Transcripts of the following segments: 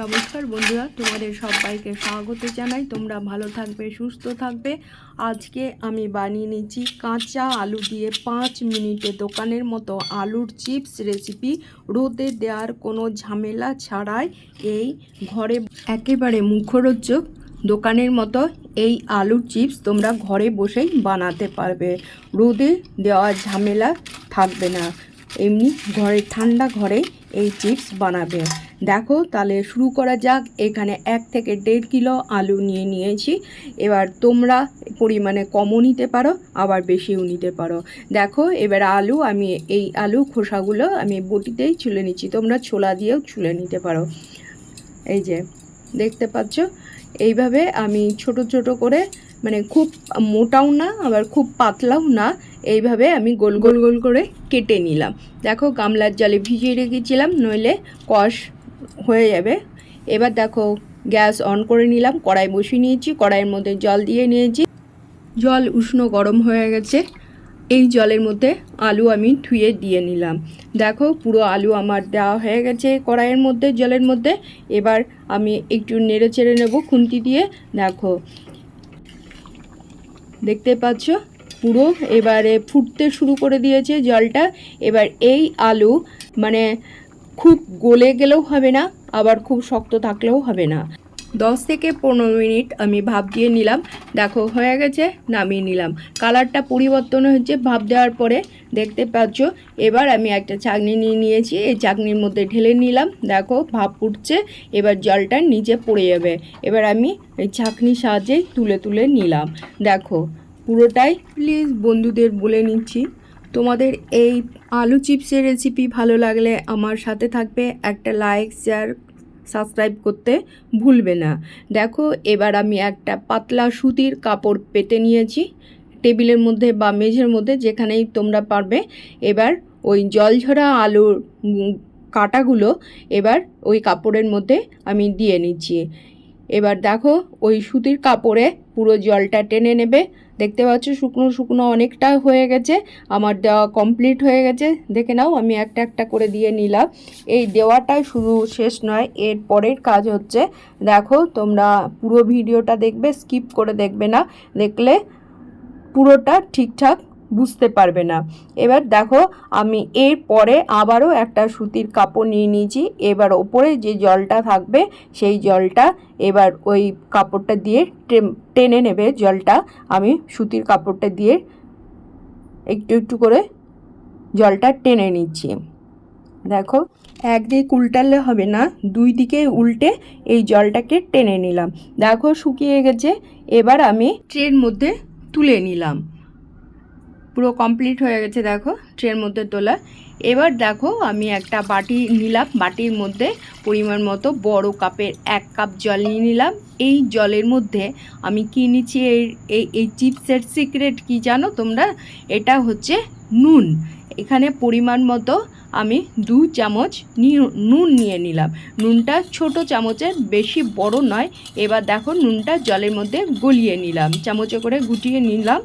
নমস্কার বন্ধুরা, তোমাদের সবাইকে স্বাগত জানাই। তোমরা ভালো থাকবে, সুস্থ থাকবে। আজকে আমি বানিয়ে নিচ্ছি কাঁচা আলু দিয়ে পাঁচ মিনিটে দোকানের মতো আলুর চিপস রেসিপি। রোদে দেওয়ার কোনো ঝামেলা ছাড়াই এই ঘরে একেবারে মুখরোচক দোকানের মতো এই আলুর চিপস তোমরা ঘরে বসেই বানাতে পারবে। রোদে দেওয়ার ঝামেলা থাকবে না। এমনি ঘরে, ঠান্ডা ঘরে এই চিপস বানাবে। দেখো, তাহলে শুরু করা যাক। এখানে এক থেকে দেড় কিলো আলু নিয়ে নিয়েছি। এবার তোমরা পরিমাণে কমও নিতে পারো, আবার বেশিও নিতে পারো। দেখো, এবার আলু, আমি এই আলু খোসাগুলো আমি বটিতেই ছুলে নিচ্ছি। তোমরা ছোলা দিয়েও ছুলে নিতে পারো। এই যে, দেখতে পাচ্ছ? এইভাবে আমি ছোট ছোট করে মানে খুব মোটাও না, আবার খুব পাতলাও না। এইভাবে আমি গোল গোল গোল করে কেটে নিলাম। দেখো গামলার জলে ভিজিয়ে রেখেছিলাম, নইলে কষ হয়ে যাবে। এবার দেখো গ্যাস অন করে নিলাম, কড়াই বসিয়ে নিয়েছি, কড়াইয়ের মধ্যে জল দিয়ে নিয়েছি। জল উষ্ণ গরম হয়ে গেছে, এই জলের মধ্যে আলু আমি ধুয়ে দিয়ে নিলাম। দেখো পুরো আলু আমার দেওয়া হয়ে গেছে কড়াইয়ের মধ্যে, জলের মধ্যে। এবার আমি একটু নেড়ে চেড়ে নেব খুন্তি দিয়ে। দেখো দেখতে পাচ্ছ? পুরো এবারে ফুটতে শুরু করে দিয়েছে জলটা। এবার এই আলু মানে খুব গলে গেলেও হবে না, আবার খুব শক্ত থাকলেও হবে না। দশ থেকে পনেরো মিনিট আমি ভাপ দিয়ে নিলাম। দেখো, হয়ে গেছে, নামিয়ে নিলাম। কালারটা পরিবর্তন হচ্ছে ভাপ দেওয়ার পরে, দেখতে পাচ্ছ? এবার আমি একটা চাকনি নিয়ে নিয়েছি, এই চাকনির মধ্যে ঢেলে নিলাম। দেখো, ভাপ উঠছে এবার জলটা নিচে পড়ে যাবে। এবার আমি এই চাকনির সাহায্যে তুলে তুলে নিলাম। দেখো, পুরোটাই প্লিজ বন্ধুদের বলে নিচ্ছি। তোমাদের এই আলু চিপসের রেসিপি ভালো লাগলে আমার সাথে থাকবে। একটা লাইক শেয়ার সাবস্ক্রাইব করতে ভুলবে না। দেখো, এবার আমি একটা পাতলা সুতির কাপড় পেতে নিয়েছি। টেবিলের মধ্যে বা মেঝের মধ্যে যেখানেই তোমরা পারবে। এবার ওই জলঝরা আলুর কাটাগুলো এবার ওই কাপড়ের মধ্যে আমি দিয়ে নিচ্ছি। এবার দেখো ওই সুতির কাপড়ে পুরো জলটা টেনে নেবে। দেখতে পাচ্ছ শুকনো শুকনো অনেকটা হয়ে গেছে। আমার দেওয়া কমপ্লিট হয়ে গেছে। দেখে নাও, আমি একটা একটা করে দিয়ে নিলাম। এই দেওয়াটাই শুধু শেষ নয়, এর পরের কাজ হচ্ছে, দেখো তোমরা পুরো ভিডিওটা দেখবে স্কিপ করে দেখবে না। দেখলে পুরোটা ঠিকঠাক বুঝতে পারবে না। এবার দেখো, আমি এর পরে আবারও একটা সুতির কাপড় নিয়ে নিয়েছি। এবার ওপরে যে জলটা থাকবে, সেই জলটা এবার ওই কাপড়টা দিয়ে টেনে নেবে জলটা। আমি সুতির কাপড়টা দিয়ে একটু একটু করে জলটা টেনে নিচ্ছি। দেখো একদিক উল্টালে হবে না, দুই দিকে উল্টে এই জলটাকে টেনে নিলাম। দেখো, শুকিয়ে গেছে। এবার আমি ট্রের মধ্যে তুলে নিলাম। পুরো কমপ্লিট হয়ে গেছে, দেখো, ট্রের মধ্যে তোলা। এবার দেখো, আমি একটা বাটি নিলাম, বাটির মধ্যে পরিমাণ মতো বড় কাপের এক কাপ জল নিয়ে নিলাম। এই জলের মধ্যে আমি কি নিচ্ছি? এই এই চিপসের সিক্রেট কি জানো তোমরা? এটা হচ্ছে নুন। এখানে পরিমাণ মতো আমি দু চামচ নুন নিয়ে নিলাম। নুনটা ছোট চামচের, বেশি বড় নয়। এবার দেখো, নুনটা জলের মধ্যে গলিয়ে নিলাম। চামচে করে গুটিয়ে নিলাম।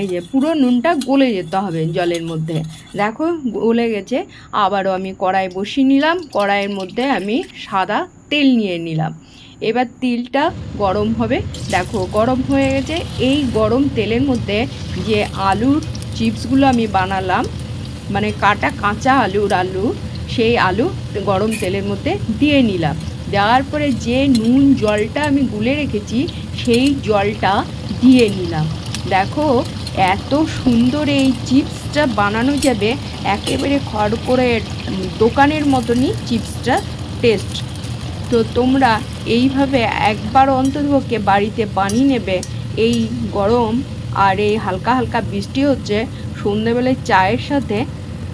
এই যে পুরো নুনটা গলে যেতে হবে জলের মধ্যে। দেখো গলে গেছে, আবারও আমি কড়াই বসিয়ে নিলাম, কড়াইয়ের মধ্যে আমি সাদা তেল নিয়ে নিলাম। এবার তিলটা গরম হবে। দেখো গরম হয়ে গেছে, এই গরম তেলের মধ্যে যে আলুর চিপসগুলো আমি বানালাম মানে কাটা কাঁচা আলুর আলু, সেই আলু গরম তেলের মধ্যে দিয়ে নিলাম। দেওয়ার পরে যে নুন জলটা আমি গুলে রেখেছি, সেই জলটা দিয়ে নিলাম। দেখো এত সুন্দর এই চিপসটা বানানো যাবে, একেবারে খড়কড়ের দোকানের মতনই চিপসটা টেস্ট তো তোমরা এইভাবে একবার অন্ততপক্ষে বাড়িতে বানিয়ে নেবে। এই গরম আর এই হালকা হালকা বৃষ্টি হচ্ছে সন্ধেবেলায় চায়ের সাথে,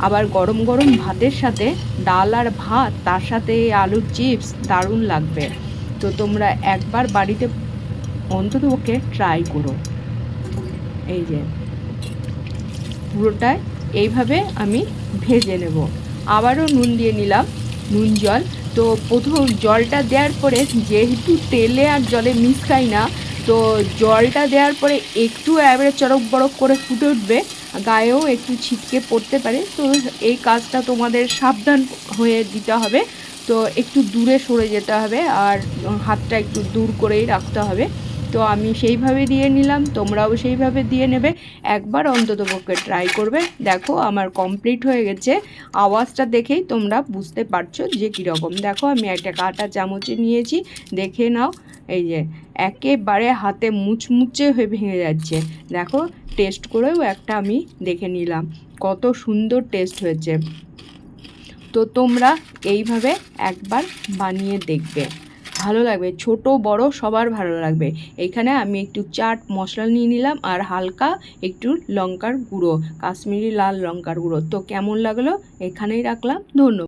আবার গরম গরম ভাতের সাথে, ডাল আর ভাত, তার সাথে এই আলুর চিপস দারুণ লাগবে। তো তোমরা একবার বাড়িতে অন্ততপক্ষে ট্রাই করো। এই যে পুরোটাই এইভাবে আমি ভেজে নেব। আবারও নুন দিয়ে নিলাম, নুন জল। তো প্রথম জলটা দেওয়ার পরে যেহেতু তেলে আর জলে মিশাই না, তো জলটা দেওয়ার পরে একটু এবারে চড়ক বড়ক করে ফুটে উঠবে, গায়েও একটু ছিটকে পড়তে পারে। তো এই কাজটা তোমাদের সাবধান হয়ে দিতে হবে। তো একটু দূরে সরে যেতে হবে আর হাতটা একটু দূর করেই রাখতে হবে। তো আমি সেইভাবে দিয়ে নিলাম, তোমরাও সেইভাবে দিয়ে নেবে। একবার অন্তত পক্ষে ট্রাই করবে। দেখো আমার কমপ্লিট হয়ে গেছে। আওয়াজটা দেখেই তোমরা বুঝতে পারছ যে কীরকম। দেখো আমি একটা কাঁটা চামচে নিয়েছি, দেখে নাও। এই যে, একেবারে হাতে মুচমুচে হয়ে ভেঙে যাচ্ছে। দেখো টেস্ট করেও একটা আমি দেখে নিলাম। কত সুন্দর টেস্ট হয়েছে। তো তোমরা এইভাবে একবার বানিয়ে দেখবে। ভালো লাগবে। ছোট, বড়, সবার ভালো লাগবে। এখানে আমি একটু চাট মশলা নিয়ে নিলাম আর হালকা একটু লঙ্কার গুঁড়ো, কাশ্মীরি লাল লঙ্কার গুঁড়ো। তো কেমন লাগল? এখানেই রাখলাম। ধন্যবাদ।